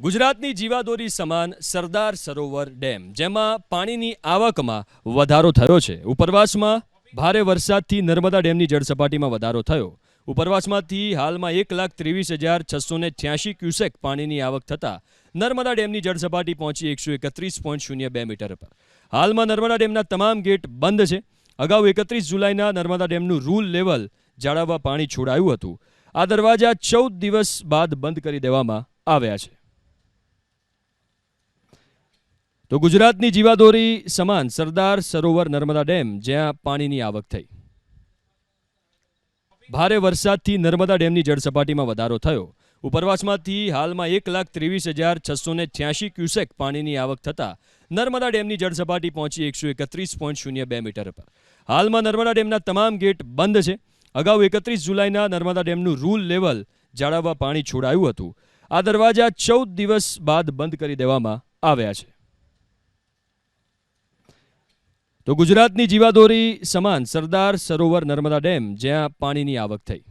ગુજરાતની જીવાદોરી સમાન સરદાર સરોવર ડેમ, જેમાં પાણીની આવકમાં વધારો થયો છે. ઉપરવાસમાં ભારે વરસાદથી નર્મદા ડેમની જળસપાટીમાં વધારો થયો. ઉપરવાસમાંથી હાલમાં એક લાખ ત્રેવીસ હજાર છસો ને છ્યાસી ક્યુસેક પાણીની આવક થતાં નર્મદા ડેમની જળસપાટી પહોંચી એકસો એકત્રીસ પોઈન્ટ શૂન્ય બે મીટર પર. હાલમાં નર્મદા ડેમના તમામ ગેટ બંધ છે. અગાઉ એકત્રીસ જુલાઈના નર્મદા ડેમનું રૂલ લેવલ જાળવવા પાણી છોડાયું હતું. આ દરવાજા ચૌદ દિવસ બાદ બંધ કરી દેવામાં આવ્યા છે. તો ગુજરાતની જીવાદોરી સમાન સરદાર સરોવર નર્મદા ડેમ, જ્યાં પાણીની આવક થઈ. ભારે વરસાદથી નર્મદા ડેમની જળસપાટીમાં વધારો થયો. ઉપરવાસમાંથી હાલમાં એક લાખ ત્રેવીસ હજાર છસો ને છ્યાસી ક્યુસેક પાણીની આવક થતાં નર્મદા ડેમની જળસપાટી પહોંચી એકસો એકત્રીસ પોઈન્ટ શૂન્ય બે મીટર પર. હાલમાં નર્મદા ડેમના તમામ ગેટ બંધ છે. અગાઉ એકત્રીસ જુલાઈના નર્મદા ડેમનું રૂલ લેવલ જાળવવા પાણી છોડાયું હતું. આ દરવાજા ચૌદ દિવસ બાદ બંધ કરી દેવામાં આવ્યા છે. તો ગુજરાતની જીવાદોરી સમાન સરદાર સરોવર નર્મદા ડેમ જ્યાં પાણીની આવક થઈ.